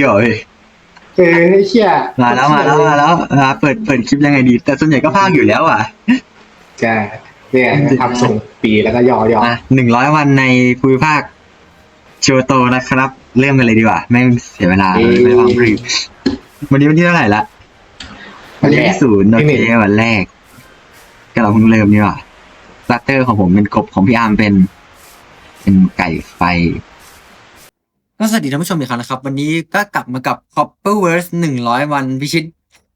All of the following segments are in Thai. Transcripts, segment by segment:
เดี๋ยวเฮ้ยเออไอ้เชี่ยมาแล้วมาแล้วมาแล้วมาเปิดเปิดคลิปยังไงดี แต่ส่วนใหญ่ก็พากอยู่แล้วอะใช่เนี่ยทำส่งปีแล้วก็ย่อย่อมาหนึ่งร้อยวันในภูมิภาคโชโตนะครับ เริ่มกันเลยดีกว่า ไม่เสียเวลาไม่ฟังรีบวันนี้วันที่เท่าไหร่ละวันที่ศูนย์โอเควันแรก ก็เราเพิ่งเริ่มนี่หว่าสตาร์เตอร์ของผมเป็นกบของพี่อาร์มเป็น เป็นไก่ไฟ ก็สวัสดีท่านผู้ชมอีกครั้งนะครับ วันนี้ก็กลับมากับ Copperverse หนึ่งร้อยวันพิชิต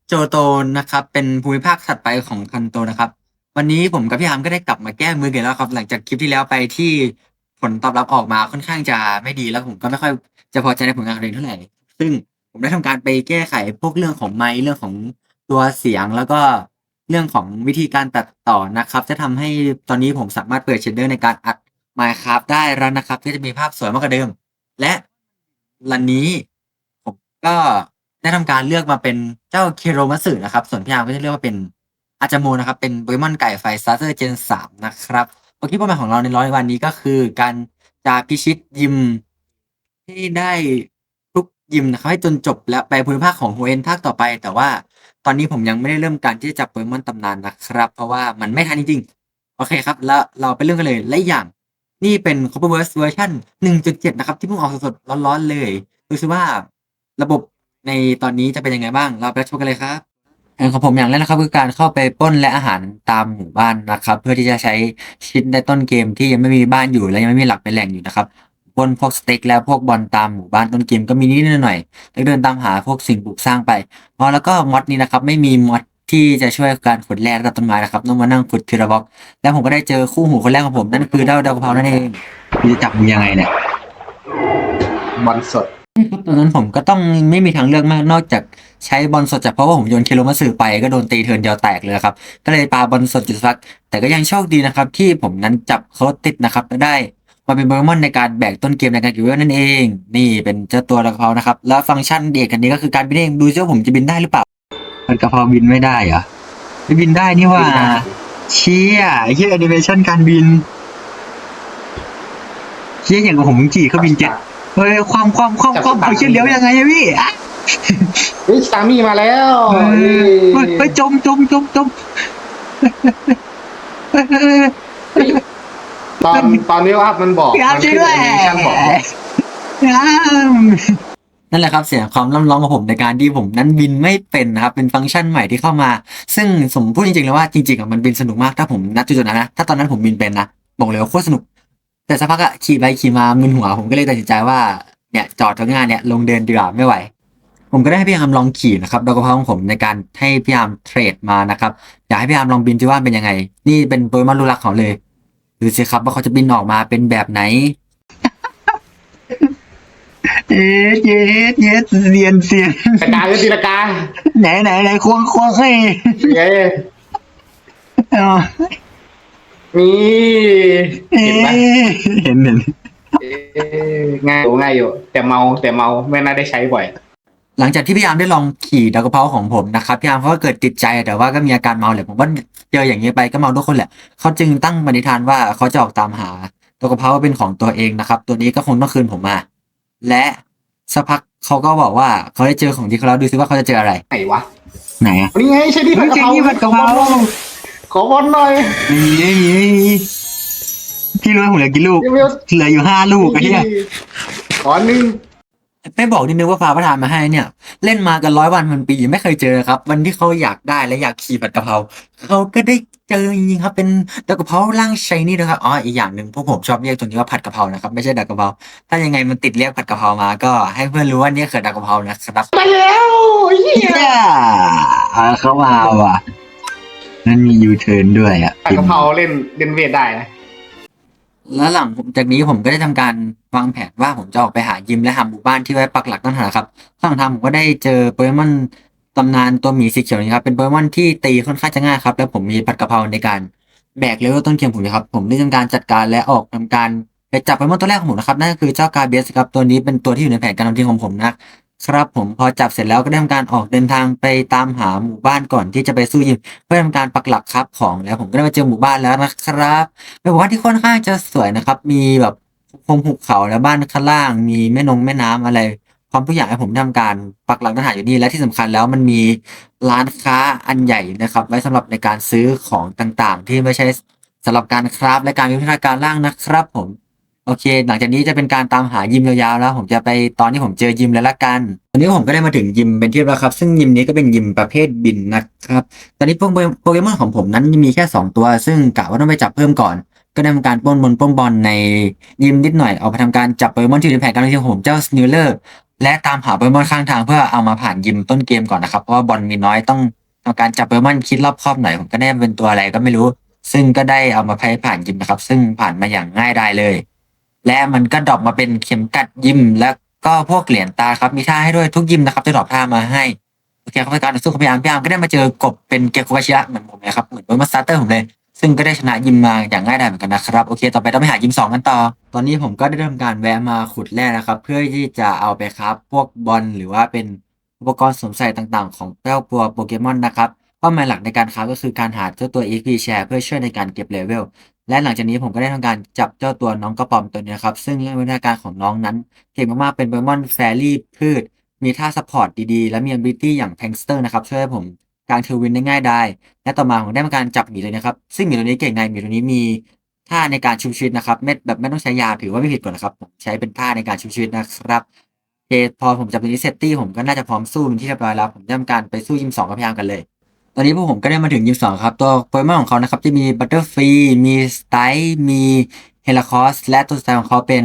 โจโตนนะครับ เป็นภูมิภาคถัดไปของคันโตนะครับ วันนี้ผมกับพี่อามก็ได้กลับมาแก้มือกันแล้วครับ หลังจากคลิปที่แล้วไปที่ผลตอบรับออกมาค่อนข้างจะไม่ดีแล้วผมก็ไม่ค่อยจะพอใจในผลงานของตัวเองเท่าไหร่ซึ่งผมได้ทำการไปแก้ไขพวกเรื่องของไมค์เรื่องของตัวเสียงแล้วก็เรื่องของวิธีการตัดต่อนะครับ จะทำให้ตอนนี้ผมสามารถเปิดเชนเดอร์ในการอัด Minecraft ได้แล้วนะครับที่จะมีภาพสวยมากกว่าเดิม และ วันนี้ผมก็ได้ทำการเลือกมาเป็นเจ้าเคโรมัสึนะครับ ส่วนพี่อาร์มก็จะเลือกว่าเป็นอาจาโมนะครับ เป็นโปเกมอนไก่ไฟสตาร์เตอร์เจนสามนะครับโอเคป้าหมายของเราในร้อยวันนี้ก็คือ การจะพิชิตยิมที่ได้ทุกยิมนะครับให้จนจบและไปภูมิภาคของโฮเอนภาคต่อไป แต่ว่าตอนนี้ผมยังไม่ได้เริ่มการที่จะจับโปเกมอนตำนานนะครับ เพราะว่ามันไม่ทันจริงๆโอเคครับ แล้วเราไปเริ่มกันเลยและอย่าง นี่เป็น Copperverse เวอร์ชัน1.7 นะครับ ที่เพิ่งออกสดๆร้อนๆเลยดูซิว่าระบบในตอนนี้จะเป็นยังไงบ้าง เราไปชมกันเลยครับแผนของผมอย่างแรกนะครับคือการเข้าไปป้นและอาหารตามหมู่บ้านนะครับ เพื่อที่จะใช้ชิ้นในต้นเกมที่ยังไม่มีบ้านอยู่และยังไม่มีหลักเป็นแหล่งอยู่นะครับป้นพวกสเต็กและพวกบอลตามหมู่บ้านต้นเกมก็มีนิดหน่อยแล้วเดินตามหาพวกสิ่งปลูกสร้างไปอ๋อแล้วก็มอดนี้นะครับไม่มีมอด ที่จะช่วยการขุดแร่ตัดต้นไม้นะครับต้องมานั่งขุดทีละบล็อก แล้วผมก็ได้เจอคู่หูคนแรกของผมนั่นคือเด้าดาวกะเพรานั่นเองคุณจะจับมึงยังไงเนี่ยบอลสดครับตอนนั้นผมก็ต้องไม่มีทางเลือกมากนอกจากใช้บอลสดจากเพราะว่าผมโยนเคโลมาสื่อไปก็โดนตีเทิร์นเดียวแตกเลยครับก็เลยปาบอลสดจุดสัก แต่ก็ยังโชคดีนะครับ ที่ผมนั้นจับเขาติดนะครับและได้มาเป็นโปเกมอนในการแบกต้นเกมในการเก็บเวลนั่นเอง นี่เป็นเจ้าตัวดาวกะเพรานะครับ แล้วฟังก์ชันเด็กกันนี้ก็คือการบินเองดูซิว่าผมจะบินได้หรือเปล่า มันกะเพราบินไม่ได้เหรอไม่บินได้นี่ว่าเชี่ยไอ้เชี่ยแอนิเมชันการบินเชี่ยอย่างกับผมขี่เครื่องบินเจ็ตเฮ้ยความความความความเอาเชี่ยเลี้ยวยังไงอะพี่อะเฮ้ยสามีมาแล้วเฮ้ยเฮ้ยเฮ้ยจมจมจมจมเฮ้ยเฮ้ยเฮ้ยตอนตอนนี้ว่ามันบอกพี่อาร์มมันช่วยขึ้นด้วยแอนิเมชั่นบอกพี่อาร์ม นั่นแหละครับเสียความล่ำร้องของผมในการที่ผมนั้นบินไม่เป็นนะครับเป็นฟังก์ชันใหม่ที่เข้ามา ซึ่งสมพูดจริงๆแล้วว่าจริงๆอะมันบินสนุกมากถ้าผมนัดจุดๆนั้นนะถ้าตอนนั้นผมบินเป็นนะบอกเลยว่าโคตรสนุก แต่สักพักอะขี่ไปขี่มามึนหัวผมก็เลยตัดสินใจว่าเนี่ยจอดทั้งงานเนี่ยลงเดินดีกว่าไม่ไหวผมก็ได้ให้พี่อาร์มลองขี่นะครับดาวกระเพาของผมในการให้พี่อาร์มเทรดมานะครับอยากให้พี่อาร์มลองบินที่ว่าเป็นยังไง นี่เป็นโปเกมอนลูกรักของเลยดูสิครับว่าเขาจะบินออกมาเป็นแบบไหน เอ๊ะเย็ดเย็ดเรียนเสียนกระจายก็ตีละกาไหนไหนไหนควงควงเฮ้ยเย้เอานี่เอ๊เห็นไหมะเห็นเห็นเอ๊ะง่ายอยู่ง่ายอยู่ แต่เมาแต่เมาไม่น่าได้ใช้บ่อย หลังจากที่พี่อาร์มได้ลองขี่ดาวกระเพราของผมนะครับพี่อาร์มเขาก็เกิดติดใจแต่ว่าก็มีอาการเมาแหละผมว่าเจออย่างนี้ไปก็เมาทุกคนแหละเขาจึงตั้งปณิธานว่าเขาจะออกตามหาดาวกระเพราเป็นของตัวเองนะครับ ตัวนี้ก็คงต้องคืนผมมา และสักพักเขาก็บอกว่าเขาได้เจอของที่เขาแล้วดูซิว่าเขาจะเจออะไร ไหนวะไหนอะนี่ไงใช่ที่ผัดกะเพราเฮ้ยใช่ที่ผัดกะเพราขอบอลหน่อยไม่มีไม่มีไม่มีพี่รู้ไหมผมเหลือกี่ลูกเดี๋ยวเดี๋ยวเหลืออยู่ห้าลูกไอ้เหี้ยขอหนึ่ง ไม่บอกนิดนึงว่าฟ้าประทานมาให้เนี่ย เล่นมากันร้อยวันพันปีไม่เคยเจอครับ วันที่เขาอยากได้และอยากขี่ผัดกะเพราเขาก็ได้เจอจริงๆครับ เป็นดอกกะเพราร่างชายนี่นะครับอ๋ออีกอย่างหนึ่งพวกผมชอบเรียกตัวนี้ว่าผัดกะเพรานะครับไม่ใช่ดอกกะเพราถ้ายังไงมันติดเรียกผัดกะเพรามาก็ให้เพื่อนรู้ว่านี่คือดอกกะเพรานะครับไปแล้วเฮียเนี่ยอ่าเขามาว่ะนั่นมียูเทิร์นด้วยอะผัดกะเพราเล่นเล่นเวทได้นะ แล้วหลังจากนี้ผมก็ได้ทำการวางแผนว่าผมจะออกไปหายิมและหาหมู่บ้านที่ไว้ปักหลักตั้งหาครับข้างทางผมก็ได้เจอโปเกมอนตำนานตัวหมีสีเขียวนี้ครับเป็นโปเกมอนที่ตีค่อนข้างจะง่ายครับ แล้วผมมีผัดกะเพราในการแบกเลเวลต้นเกมผมนะครับผมได้ทำการจัดการและออกทำการไปจับโปเกมอนตัวแรกของผมนะครับนั่นก็คือเจ้ากาเบียสครับตัวนี้เป็นตัวที่อยู่ในแผนการทำทีมของผมนะ ครับผมพอจับเสร็จแล้วก็ได้ทำการออกเดินทางไปตามหาหมู่บ้านก่อนที่จะไปสู้ยิมเพื่อทำการปักหลักครับของแล้วผมก็ได้มาเจอหมู่บ้านแล้วนะครับเป็นหมู่บ้านที่ค่อนข้างจะสวยนะครับ มีแบบพงหุบเขาแล้วบ้านข้างล่าง มีแม่นงแม่น้ำอะไรพร้อมทุกอย่างให้ผมทำการปักหลักฐานอยู่นี่และที่สำคัญแล้วมันมีร้านค้าอันใหญ่นะครับ ไว้สำหรับในการซื้อของต่างๆ ที่ไม่ใช่สำหรับการคราฟและการวิวัฒนาการร่างนะครับ ผม โอเค หลังจากนี้จะเป็นการตามหายิมยาวๆแล้ว ผมจะไปตอนที่ผมเจอยิมแล้วละกันตอนนี้ผมก็ได้มาถึงยิมเป็นที่เรียบร้อยครับ ซึ่งยิมนี้ก็เป็นยิมประเภทบินนะครับ ตอนนี้พวกโปเกมอนของผมนั้นมีแค่ 2 ตัว ซึ่งกะว่าต้องไปจับเพิ่มก่อน ก็ได้ทำการป้นบนปล้นบอลในยิมนิดหน่อยเอาไปทำการจับโปเกมอนที่อยู่ในแผนการเล่นของผมเจ้าสเนลเลอร์และตามหาโปเกมอนข้างทางเพื่อเอามาผ่านยิมต้นเกมก่อนนะครับเพราะว่าบอลมีน้อยต้องทำการจับโปเกมอนคิดรอบครอบหน่อยผมก็ได้เป็นตัวอะไรก็ไม่รู้ ซึ่งก็ได้เอามาให้ผ่านยิมนะครับ ซึ่งผ่านมาอย่างง่ายดายเลย และมันก็ดรอปมาเป็นเข็มกัดยิม แล้วก็พวกเหรียญตาครับมีท่าให้ด้วยทุกยิมนะครับจะดรอปท่ามาให้โอเคครับในการต่อสู้ของพี่อาร์มพี่อาร์มก็ได้มาเจอกบเป็นเกโคกาชิระเหมือนผมเลยครับเหมือนเป็นมาสเตอร์ผมเลยซึ่งก็ได้ชนะยิมมาอย่างง่ายดายเหมือนกันนะครับโอเค ต่อไปต้องไปหายิมสองกันต่อ ตอนนี้ผมก็ได้ทำการแวะมาขุดแร่นะครับ เพื่อที่จะเอาไปครับ พวกบอลหรือว่าเป็นอุปกรณ์สวมใส่ต่างๆ ของเจ้าตัวโปเกมอนนะครับ ป้าหมายหลักในการค้าก็คือการหาเจ้าตัว EXP Share เพื่อช่วยในการเก็บเลเวล และหลังจากนี้ผมก็ได้ทำการจับเจ้าตัวน้องกระป๋อมตัวนี้ครับ ซึ่งเรื่องวิธีการของน้องนั้นเก่งมากๆ เป็นโปเกมอนแฟรี่พืช มีท่าซัพพอร์ตดีๆ และมี ability อย่างแทงสเตอร์นะครับ ช่วยให้ผมกางเทวินได้ง่ายได้ และต่อมาผมได้ทำการจับหมีเลยนะครับ ซึ่งหมีตัวนี้เก่งในหมีตัวนี้มีท่าในการชุบชีวิตนะครับไม่แบบไม่ต้องใช้ยาถือว่าไม่ผิดกฎนะครับผมใช้เป็นท่าในการชุบชีวิตนะครับโอเคพอผมจับตัวนี้เซตตี้ผมก็น่าจะพร้อมสู้เป็นที่เรียบร้อยแล้วผมทำการไปสู้ยิมสองกับพยามกันเลย ตอนนี้พวกผมก็ได้มาถึงยิมสองครับ ตัวโปเกมอนของเขานะครับ จะมีบัตเตอร์ฟรีมีสไตล์มีเฮล a คอสและตัวสไตล์ของเขาเป็น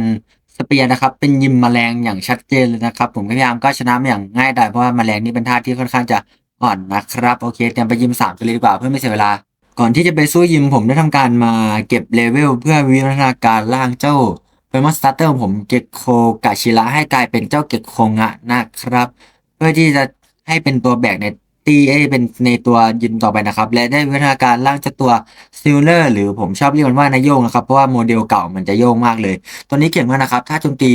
สเปียร์นะครับ เป็นยิมแมลงอย่างชัดเจนเลยนะครับ ผมพยายามก็ชนะมาอย่างง่ายดายเพราะว่าแมลงนี่เป็นท่าที่ค่อนข้างจะอ่อนนะครับ โอเคเตรียมไปยิมสามกันเลยดีกว่าเพื่อไม่เสียเวลา ก่อนที่จะไปสู้ยิมผมได้ทำการมาเก็บเลเวลเพื่อวิวัฒนาการร่างเจ้าโปเกมอนสตาร์เตอร์ของผมเกกโคกาชิระให้กลายเป็นเจ้าเกกโคงะนะครับ เพื่อที่จะให้เป็นตัวแบกใน ตีเอเป็นในตัวยิมต่อไปนะครับ และได้วิวัฒนาการร่างเจ้าตัวซิลเลอร์หรือผมชอบเรียกมันว่านายโยงนะครับ เพราะว่าโมเดลเก่ามันจะโยงมากเลย ตัวนี้เก่งมากนะครับ ถ้าโจมตี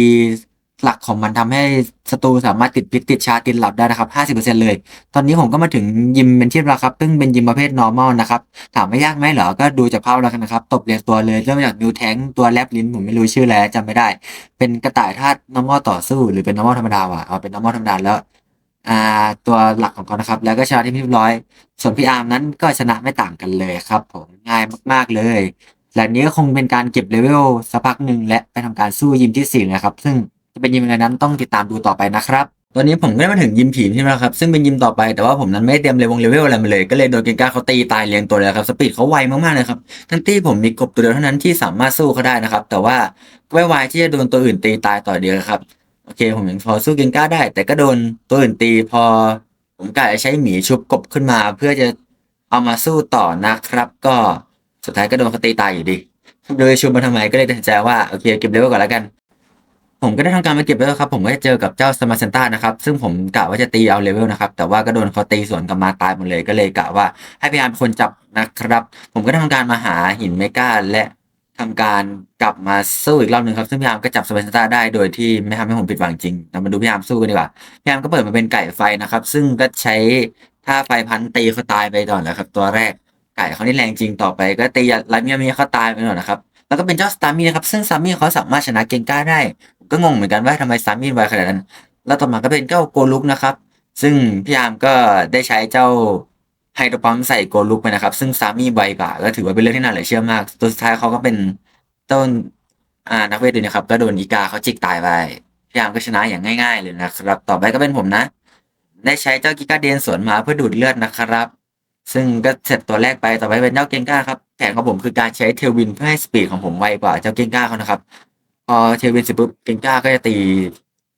หลักของมันทำให้ศัตรูสามารถติดพิษติดชาติดหลับได้นะครับ 50%เลย ตอนนี้ผมก็มาถึงยิมเป็นที่เรียบร้อยครับ ซึ่งเป็นยิมประเภท normal นะครับ ถามไม่ยากไหมเหรอ ก็ดูจากภาพแล้วกันนะครับ ตบเรียงตัวเลย เริ่มจากนิวแทงตัวแลบลิ้น ผมไม่รู้ชื่อแล้วจำไม่ได้ เป็นกระต่ายธาตุ normal ต่อสู้ หรือเป็น normal ธรรมดาว่ะ เอาเป็น normal ธรรมดาแล้ว อ่าตัวหลักของเขานะครับ แล้วก็ชนะที่เรียบร้อย ส่วนพี่อาร์มนั้นก็ชนะไม่ต่างกันเลยครับ ผมง่ายมาก ๆเลย และนี้ก็คงเป็นการเก็บเลเวลสักพักหนึ่งและไปทำการสู้ยิมที่สี่นะครับ ซึ่งจะเป็นยิมอะไรนั้นต้องติดตามดูต่อไปนะครับตอนนี้ผมก็ได้มาถึงยิมผีใช่ไหมครับซึ่งเป็นยิมต่อไปแต่ว่าผมนั้นไม่ได้เตรียมเลเวลเลเวลอะไรมาเลย ก็เลยโดนเกนก้าเขาตีตายเรียงตัวเลยครับสปีดเขาไวมากๆเลยครับทั้งที่ผมมีกบตัวเดียวเท่านั้นที่สามารถสู้เขาได้นะครับแต่ว่าไม่ไวที่จะโดนตัวอื่นตีตายต่อเดียวครับ โอเค ผมยังพอสู้เกนก้าได้ แต่ก็โดนตัวอื่นตีพอ ผมกะจะใช้หมีชุบกบขึ้นมา เพื่อจะเอามาสู้ต่อนะครับ ก็สุดท้ายก็โดนเขาตีตายอยู่ดีโดยชุบมาทำไมก็เลยตัดสินใจว่าโอเคเก็บเลเวลก่อนแล้วกัน ผมก็ได้ทำการมาเก็บเลเวลครับ ผมก็จะเจอกับเจ้าสมาเซนต้านะครับ ซึ่งผมกะว่าจะตีเอาเลเวลนะครับ แต่ว่าก็โดนเขาตีสวนกลับมาตายหมดเลยก็เลยกะว่าให้พยายามเป็นคนจับนะครับ ผมก็ได้ทำการมาหาหินเมกาและ ทำการกลับมาสู้อีกรอบหนึ่งครับ ซึ่งพยายามก็จับสเซนต้าได้โดยที่ไม่ทำให้ผมผิดหวังจริง เรามาดูพยายามสู้กันดีกว่าพยายามก็เปิดมาเป็นไก่ไฟนะครับ ซึ่งก็ใช้ท่าไฟพันตีเขาตายไปก่อนแล้วครับ ตัวแรกไก่เขานี่แรงจริงต่อไป ก็ตีรัดเมียมีเขาตายไปก่อนนะครับ แล้วก็เป็นเจ้าสตาร์มี่นะครับ ซึ่งสตาร์มี่เขาสามารถชนะเกงก้าได้ ก็งงเหมือนกันว่าทำไมสตาร์มี่ไวขนาดนั้น แล้วต่อมาก็เป็นเจ้าโกลุกนะครับ ซึ่งพี่ยามก็ได้ใช้เจ้า ไฮโดรปั๊มใส่โกลุกไปนะครับ ซึ่งสามีไวกว่าก็ถือว่าเป็นเรื่องที่น่าเหลือเชื่อมาก ตัวสุดท้ายเขาก็เป็นต้นอ่านักเวทด้วยนะครับ ก็โดนอีกาเขาจิกตายไปยามก็ชนะอย่างง่ายๆเลยนะครับ ต่อไปก็เป็นผมนะ ได้ใช้เจ้ากิกาเดนสวนมาเพื่อดูดเลือดนะครับ ซึ่งก็เสร็จตัวแรกไปต่อไปเป็นเจ้าเกงก้าครับแผนของผมคือการใช้เทลวินเพื่อให้สปีดของผมไวกว่าเจ้าเกงก้าเขานะครับพอเทลวินเสร็จปุ๊บเกงก้าก็จะตี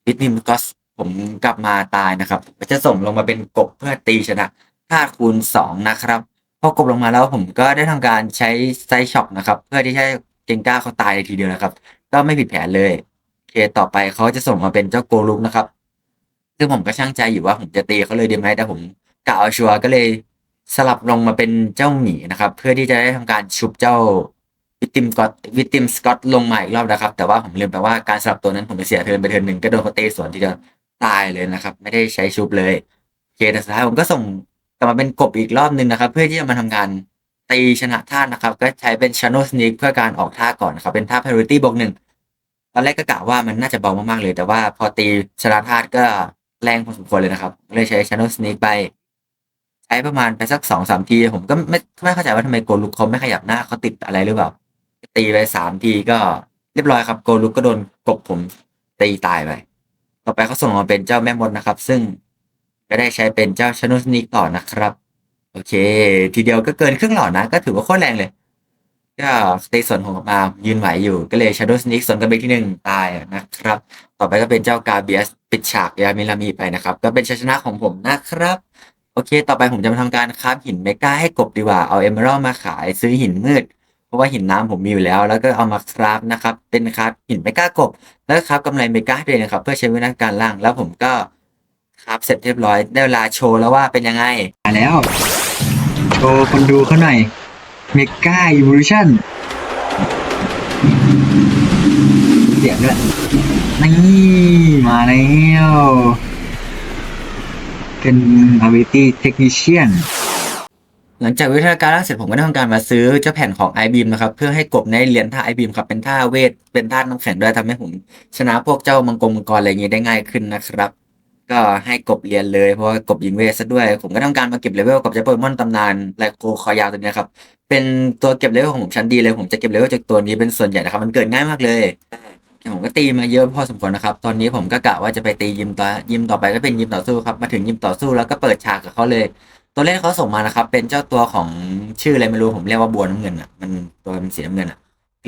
บิทนิมก็สผมกลับมาตายนะครับจะส่งลงมาเป็นกบเพื่อตีชนะ ธาคูณสองนะครับพอกบลงมาแล้วผมก็ได้ทำการใช้ไซช็อคนะครับ เพื่อที่ให้เกงก้าเขาตายในทีเดียวนะครับ ก็ไม่ผิดแผนเลยโอเคต่อไปเขาจะส่งมาเป็นเจ้าโกลุกนะครับซึ่งผมก็ช่างใจอยู่ว่าผมจะตีเขาเลยดีไหมแต่ผมกะเอาชัวร์ก็เลยสลับลงมาเป็นเจ้าหมีนะครับ เพื่อที่จะได้ทำการชุบเจ้าวิติมกอตวิติมสกอตลงมาอีกรอบนะครับ แต่ว่าผมลืมไปว่าการสลับตัวนั้นผมไปเสียเทินไปเทินหนึ่งก็โดนเขาเตะสวนที่จะตายเลยนะครับ ไม่ได้ใช้ชุบเลยโอเคแต่สุดท้ายผมก็ส่ง กลับมาเป็นกบอีกรอบหนึ่งนะครับ เพื่อที่จะมาทำการตีชนะท่านะครับ ก็ใช้เป็นช n น e l Sneak เพื่อการออกท่าก่อนนะครับ เป็นท่า Priority บวกหนึ่งตอนแรกก็กะว่ามันน่าจะเบามากๆเลย แต่ว่าพอตีชราธาก็แรงพอสมควรเลยนะครับ เลยใช้ Shadow Sneak ไป ใช้ประมาณไปสักสองสามที ผมก็ไม่ไม่เข้าใจว่าทำไมโกลุกเขาไม่ขยับหน้าเขาติดอะไรหรือเปล่าตีไปสามทีก็เรียบร้อยครับโกลุกก็โดนกบผมตีตายไป ต่อไปเขาส่งมาเป็นเจ้าแม่มดนะครับ ซึ่ง ก็ได้ใช้เป็นเจ้า Shadow Sneak ต่อนะครับ โอเค ทีเดียวก็เกินครึ่งหลอดนะ ก็ถือว่าโคตรแรงเลย ก็ตีส่วนของมายืนไหวอยู่ก็เลย Shadow Sneak ส่วนกันไปที่หนึ่งตายนะครับ ต่อไปก็เป็นเจ้ากาเบียสปิดฉากยามิลามีไปนะครับ ก็เป็นชัยชนะของผมนะครับ โอเค ต่อไปผมจะมาทำการคราฟหินเมกาให้กบดีกว่าเอาเอเมอรัลมาขายซื้อหินมืดเพราะว่าหินน้ำผมมีอยู่แล้ว แล้วก็เอามาคราฟนะครับ เป็นคราฟหินเมกากบ แล้วคราฟกำไรเมกาให้วเองนะครับ เพื่อใช้วิธีการล่าง แล้วผมก็ คราฟเสร็จเรียบร้อยได้เวลาโชว์แล้วว่าเป็นยังไงมาแล้วโชว์คนดูเขาหน่อยเมกาอี o ว u ชั่นเสียงด้วยนี่มาแล้วเป็น ability technician หลังจากวิทยาการล่างเสร็จผมก็ได้ทำการมาซื้อเจ้าแผ่นของ i b e a m นะครับ เพื่อให้กบในเรียนท่า i b e a m ครับ เป็นท่าเวท เป็นท่าน้ำแข็งด้วยทำให้ผมชนะพวกเจ้ามังกรมังกรอะไรอย่างงี้ได้ง่ายขึ้นนะครับ ก็ให้กบเรียนเลยเพราะว่ากบยิงเวทซะด้วย ผมก็ทำการมาเก็บเลเวลกับเจ้าโปเกมอนตำนานไลโคคอยาวตัวนี้ครับเป็นตัวเก็บเลเวลของผมชั้นดีเลยผมจะเก็บเลเวลจากตัวนี้เป็นส่วนใหญ่นะครับ มันเกิดง่ายมากเลยผมก็ตีมาเยอะพอสมควรนะครับ ตอนนี้ผมก็กะว่าจะไปตียิมต่อยิมต่อไปก็เป็นยิมต่อสู้ครับ มาถึงยิมต่อสู้แล้วก็เปิดฉากกับเขาเลย ตัวเลขเขาส่งมานะครับ เป็นเจ้าตัวของชื่ออะไรไม่รู้ผมเรียกว่าบัวน้ำเงินอะ มันตัวมันสีน้ำเงินอะ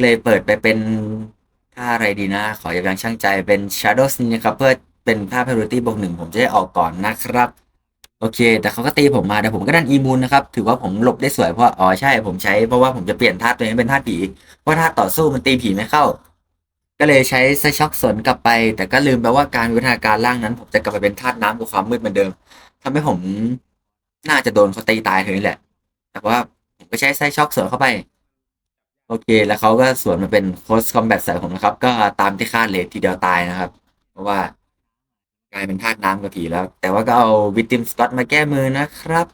เลยเปิดไปเป็นท่าอะไรดีนะ ขอยับยั้งชั่งใจเป็น Shadow s n e a k ครับเพื่อ เป็นท่า Priority บวกหนึ่งผมจะได้ออกก่อนนะครับ โอเค แต่เขาก็ตีผมมาแต่ผมก็ดันอีมูนนะครับ ถือว่าผมหลบได้สวยเพราะอ๋อใช่ผมใช้เพราะว่าผมจะเปลี่ยนท่าตัวนี้เป็นท่าผีเพราะท่าต่อสู้มันตีผีไม่เข้า ก็เลยใช้ไซช็อกสวนกลับไป แต่ก็ลืมไปว่าการวิวัฒนาการร่างนั้น ผมจะกลับไปเป็นธาตุน้ำกับความมืดเหมือนเดิมทำให้ผมน่าจะโดนเขาตีตายเท่านี้แหละ แต่ว่าผมก็ใช้ไซช็อกสวนเข้าไปโอเค แล้วเขาก็สวนมาเป็นโคสคอมแบทใส่ผมนะครับ ก็ตามที่คาดเลยทีเดียวตายนะครับ เพราะว่า กลายเป็นธาตุน้ำกับผีแล้ว แต่ว่าก็เอาวิตติมสกอตมาแก้มือนะครับ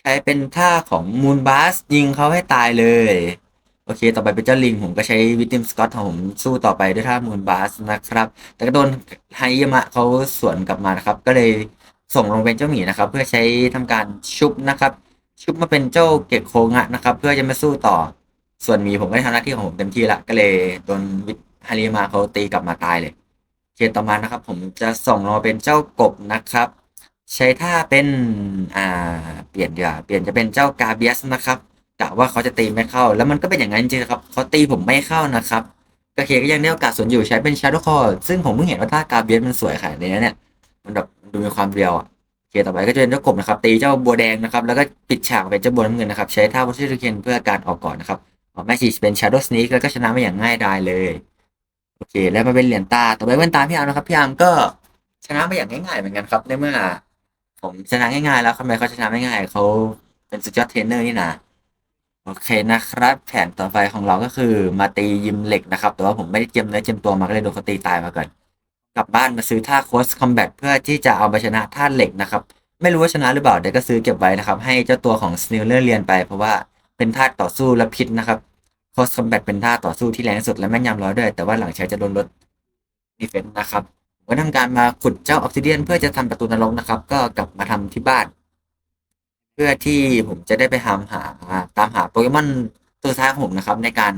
ใช้เป็นท่าของมูนบาสยิงเขาให้ตายเลย โอเค ต่อไปเป็นเจ้าลิงผมก็ใช้วิตติมสกอตของผมสู้ต่อไปด้วยท่ามูนบาสนะครับ แต่ก็โดนไฮยามะเขาสวนกลับมานะครับ ก็เลยส่งลงเป็นเจ้าหมีนะครับ เพื่อใช้ทำการชุบนะครับ ชุบมาเป็นเจ้าเก็กโคงะนะครับ เพื่อจะมาสู้ต่อ ส่วนหมีผมก็ได้ทำหน้าที่ของผมเต็มที่ละก็เลยโดนฮาริมาเขาตีกลับมาตายเลย เคต่อมานะครับ ผมจะส่งลงมาเป็นเจ้ากบนะครับ ใช้ท่าเป็นอ่าเปลี่ยนเดี๋ยวเปลี่ยนจะเป็นเจ้ากาเบียสนะครับกะว่าเขาจะตีไม่เข้า แล้วมันก็เป็นอย่างนั้นจริงๆครับเขาตีผมไม่เข้านะครับก็เคก็ยังได้โอกาสสวนอยู่ใช้เป็น Shadow Call ซึ่งผมเพิ่งเห็นว่าท่ากาเบียสมันสวยขนาดนี้นเนี่ยมันแบบดูมีความเรียวอะเคต่อไปก็จะเป็นเจ้ากบนะครับ ตีเจ้าบัวแดงนะครับ แล้วก็ปิดฉากเป็นเจ้าบัวน้ำเงินนะครับ ใช้ท่าวัชรเคนเพื่อการออกก่อนนะครับออกแม่ชีเป็น Shadow Sneak แล้วก็ชนะมาอย่างง่ายดายเลย โอเค แล้วมาเป็นเหรียญตา ต่อไปเป็นตาพี่อาร์มนะครับ พี่อาร์มก็ชนะมาอย่างง่ายๆเหมือนกันครับในเมื่อ ผมชนะง่ายๆ แล้วทำไมเขาชนะไม่ง่ายเขาเป็นสุดยอดเทรนเนอร์นี่นะโอเคนะครับ แผนต่อไปของเราก็คือมาตียิมเหล็กนะครับ แต่ว่าผมไม่ได้เจียมเนื้อเจียมตัวมาก็เลยโดนเขาตีตายมาก่อนกลับบ้านมาซื้อท่าโคสคอมแบทเพื่อที่จะเอามาชนะท่าเหล็กนะครับ ไม่รู้ว่าชนะหรือเปล่าเดี๋ยวก็ซื้อเก็บไว้นะครับ ให้เจ้าตัวของสเนลเลอร์เรียนไป เพราะว่าเป็นท่าต่อสู้และพิษนะครับ โคสคอมแบทเป็นท่าต่อสู้ที่แรงสุดและแม่นยำร้อยด้วย แต่ว่าหลังใช้จะโดนลดดีเฟนต์นะครับผมก็ทำการมาขุดเจ้าออ s ซิเดียนเพื่อจะทำประตูนรกนะครับ ก็กลับมาทำที่บ้าน เพื่อที่ผมจะได้ไปทำหาตามหาโปเกมอนตัวท้ายของผมนะครับ ในการ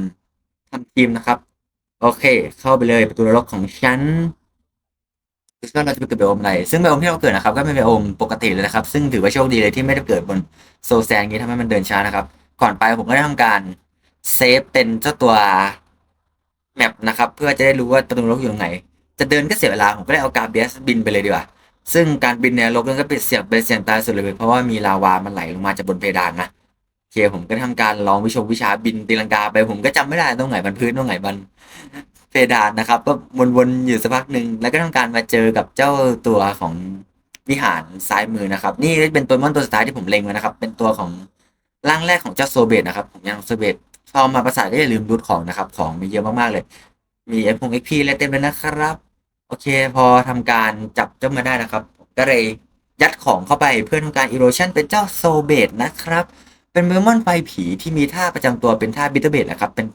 ทำทีมนะครับ โอเค เข้าไปเลยประตูนรกของฉันคือว่าเราจะไปเกิดไบโอมอะไร ซึ่งไบโอมที่เราเกิดนะครับ ก็เป็นไบโอมปกติเลยนะครับ ซึ่งถือว่าโชคดีเลยที่ไม่ได้เกิดบนโซแซนนี้ทำให้มันเดินช้านะครับ ก่อนไปผมก็ได้ทำการ เซฟเป็นเจ้าตัวแมปนะครับ เพื่อจะได้รู้ว่าประตูนรกอยู่ตรงไหน จะเดินก็เสียเวลา ผมก็ได้เอาการเบียสบินไปเลยดีกว่า ซึ่งการบินในนรกนั่นก็เป็นเสี่ยงเป็นเสียงตายสุดเลยเพราะว่ามีลาวามันไหลลงมาจากบนเพดานนะโอเคผมก็ทำการลองวิชงวิชาบินตีลังกาไปผมก็จำไม่ได้ตรงไหนบันพื้นตรงไหนบันเพดานนะครับ ก็วนๆอยู่สักพักหนึ่งแล้วก็ทำการมาเจอกับเจ้าตัวของวิหารซ้ายมือนะครับ นี่เป็นตัวมอนตัวสุดท้ายที่ผมเล็งไว้นะครับ เป็นตัวของร่างแรกของเจ้าโซเบตนะครับผมยังโซเบต พอมาประสาทก็อย่าลืมรูดของนะครับ ของมีเยอะมากๆเลย มีเอฟพงเอ็กพีอะไรเต็มเลยนะครับ โอเค พอทำการจับเจ้ามาได้นะครับ ก็เลยยัดของเข้าไปเพื่อทำการอีโรชันเป็นเจ้าโซเบตนะครับ เป็นเมมอนไฟผีที่มีท่าประจำตัวเป็นท่าบิทเทอร์เบตนะครับ เป็น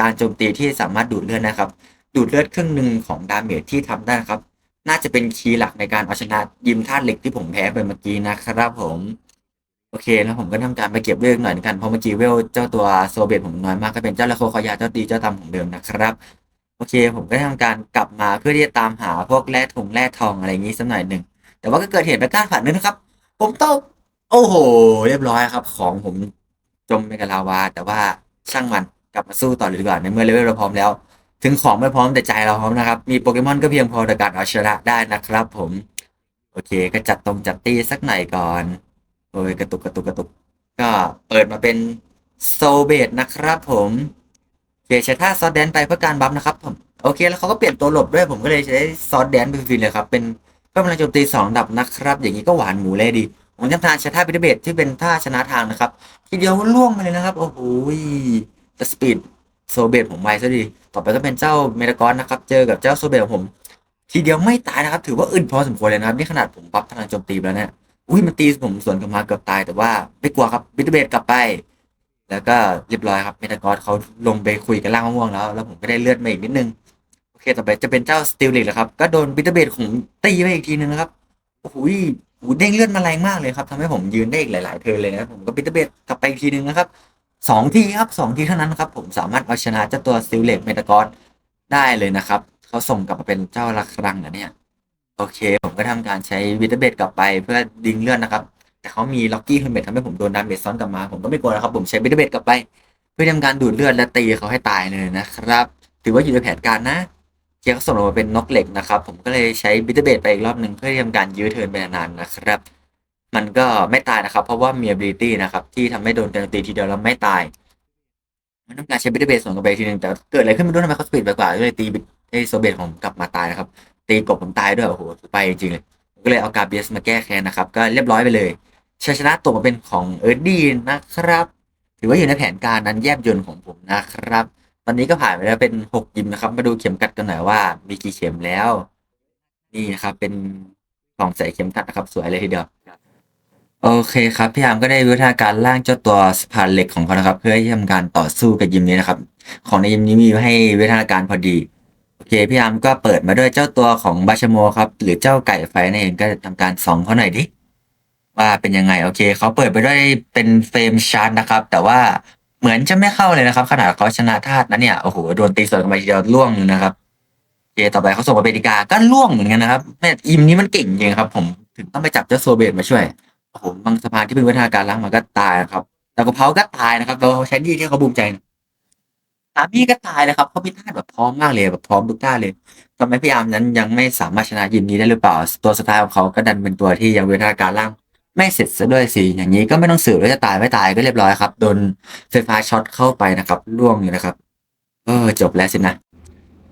การโจมตีที่สามารถดูดเลือดนะครับ ดูดเลือดครึ่งหนึ่งของดาเมจที่ทำได้นะครับ น่าจะเป็นคีย์หลักในการเอาชนะยิมธาเหล็กที่ผมแพ้ไปเมื่อกี้นะครับผม โอเคแล้วผมก็ทำการไปเก็บเวลหน่อยกันเพราะเมื่อกี้เวลเจ้าตัวโซเบตผมน้อยมากก็เป็นเจ้าละโคคอยาเจ้าตีเจ้าตำของเดิมนะครับโอเค ผมก็ทำการกลับมาเพื่อที่จะตามหาพวกแร่ถุงแร่ทองอะไรอย่างนี้สักหน่อยหนึ่งแต่ว่าก็เกิดเหตุประการผ่านนึงนะครับ ผมต้องโอ้โห เรียบร้อยครับ ของผมจมไปกับลาวา แต่ว่าช่างมันกลับมาสู้ต่อเลยดีกว่าในเมื่อเลเวลเราพร้อมแล้ว ถึงของไม่พร้อมแต่ใจเราพร้อมนะครับ มีโปเกมอนก็เพียงพอในการเอาชนะได้นะครับ ผม โอเค ก็จัดตรงจัดตีสักหน่อยก่อน โอ้ยกระตุกกระตุกกระตุก ก็เปิดมาเป็นโซเบตนะครับผมโอเคใช้ท่าซอสแดนไปเพื่อการบัฟนะครับผมโอเคแล้วเขาก็เปลี่ยนตัวหลบด้วยผมก็เลยใช้ซอสแดนไปฟรีๆเลยครับเป็นเพิ่มพลังโจมตีสองดับนะครับ อย่างนี้ก็หวานหมูเลยดีผมจะทานใช้ท่าพิเดเบตที่เป็นท่าชนะทางนะครับ ทีเดียวล่วงไปเลยนะครับ โอ้โหแต่สปีดโซเบตผมไวซะดีต่อไปก็เป็นเจ้าเมตากอนนะครับ เจอกับเจ้าโซเบตของผม ทีเดียวไม่ตายนะครับ ถือว่าอึดพอสมควรเลยนะครับ นี่ขนาดผมปรับพลังโจมตีแล้วเนี่ย อุ้ยมันตีผมสวนกลับมาเกือบตาย แต่ว่าไม่กลัวครับบิทเบตกลับไป แล้วก็เรียบร้อยครับเมตากอสเขาลงไปคุยกันล่างมะม่วงแล้ว แล้วผมก็ได้เลือดมาอีกนิดนึงโอเคต่อไปจะเป็นเจ้าสติลลิกแล้วครับ ก็โดนบิทเบตของตีไปอีกทีนึงนะครับโอ้โหยอ้โหเด้งเลือดมาแรงมากเลยครับทำให้ผมยืนได้อีกหลาย ๆ เทิร์นเลยนะผมก็บิทเบตกลับไปอีกทีนึงนะครับสองทีครับสองทีเท่านั้นครับผมสามารถเอาชนะเจ้าตัวสติลเลกเมตากอสได้เลยนะครับเขาส่งกลับมาเป็นเจ้าลักรังนะเนี่ย โอเค ผมก็ทำการใช้วิตาเบตกลับไปเพื่อดึงเลือดนะครับ แต่เขามีล็อกกี้เฮลเมททำให้ผมโดนดาเมจซ้อนกลับมา ผมก็ไม่กลัวนะครับ ผมใช้วิตาเบตกลับไป เพื่อทำการดูดเลือดและตีเขาให้ตายเลยนะครับ ถือว่าอยู่ในแผนการนะเกียร์เขาส่งลงมาเป็นนกเหล็กนะครับ ผมก็เลยใช้วิตาเบตไปอีกรอบหนึ่งเพื่อทำการยื้อเทินไปนานๆนะครับ มันก็ไม่ตายนะครับ เพราะว่ามี ability นะครับ ที่ทำให้โดนตีทีเดียวแล้วไม่ตาย มันต้องการใช้วิตาเบตส่วนกลับไปทีหนึ่งแต่เกิดอะไรขึ้นไม่รู้ทำไมเขาสปีดไปกว่าก็เลยตีไอโซเบตของกลับมาตายนะครับ ตีกบผมตายด้วยโอ้โหไปจริงเลยก็เลยเอากาเบียสมาแก้แค้นนะครับ ก็เรียบร้อยไปเลยชัยชนะตกมาเป็นของเอิร์ดดี้นะครับถือว่าอยู่ในแผนการนั้นแยบยนต์ของผมนะครับ ตอนนี้ก็ผ่านไปแล้วเป็นหกยิมนะครับ มาดูเข็มกัดกันหน่อยว่า มีกี่เข็มแล้ว นี่นะครับ เป็นกล่องใส่เข็มกัดนะครับ สวยเลยทีเดียวโอเคครับพี่ยามก็ได้วิธีการล่างเจ้าตัวสะพานเหล็กของเขานะครับ เพื่อที่ทำการต่อสู้กับยิมนี้นะครับ ของในยิมนี้มีให้วิธีการพอดี เคพี่ยามก็เปิดมาด้วยเจ้าตัวของบาชโมครับ หรือเจ้าไก่ไฟนั่นเองก็ทำการส่องเขาหน่อยดิว่าเป็นยังไงโอเคเขาเปิดไปด้วยเป็นเฟรมชาร์ตนะครับ แต่ว่าเหมือนจะไม่เข้าเลยนะครับ ขนาดเขาชนะธาตุนั้นเนี่ยโอ้โหโดนตีสวนกันไปเดียวล่วงนะครับเคต่อไปเขาส่งมาเบดิกาก็ล่วงเหมือนกันนะครับแม่ยิมนี้มันเก่งจริงครับ ผมถึงต้องไปจับเจ้าโซเบตมาช่วยโอ้โหบางสะพานที่เป็นวิธีการล้างมันก็ตายครับแต่กะเพราก็ตายนะครับ เราใช้ดีที่เขาภูมใจนะ สามีก็ตายเลยครับเขาพิธาแบบพร้อมมากเลยแบบพร้อมทุกท่าเลยทำไมพี่อาร์มนั้นยังไม่สามารถชนะยิมนี้ได้หรือเปล่า ตัวสุดท้ายของเขาก็ดันเป็นตัวที่ยังเวทนาการล่างไม่เสร็จซะด้วยสิอย่างนี้ก็ไม่ต้องสืบว่าจะตายไม่ตายก็เรียบร้อยครับโดนไฟฟ้าช็อตเข้าไปนะครับล่วงอยู่นะครับเออจบแล้วสินะ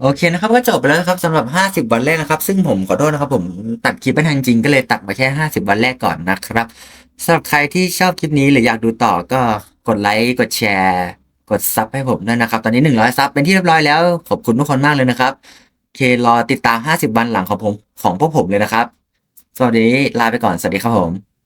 โอเคนะครับก็จบไปแล้วครับสำหรับ 50 วันแรกนะครับ ซึ่งผมขอโทษนะครับผมตัดคลิปไม่ทันจริงก็เลยตัดมาแค่ 50 วันแรกก่อนนะครับสำหรับใครที่ชอบคลิปนี้หรืออยากดูต่อก็กดไลค์กดแชร์ กดซับให้ผมด้วยนะครับ ตอนนี้ 100ซับเป็นที่เรียบร้อยแล้ว ขอบคุณทุกคนมากเลยนะครับเครอติดตาม 50 วันหลังของผมของพวกผมเลยนะครับสวัสดีลาไปก่อน สวัสดีครับผม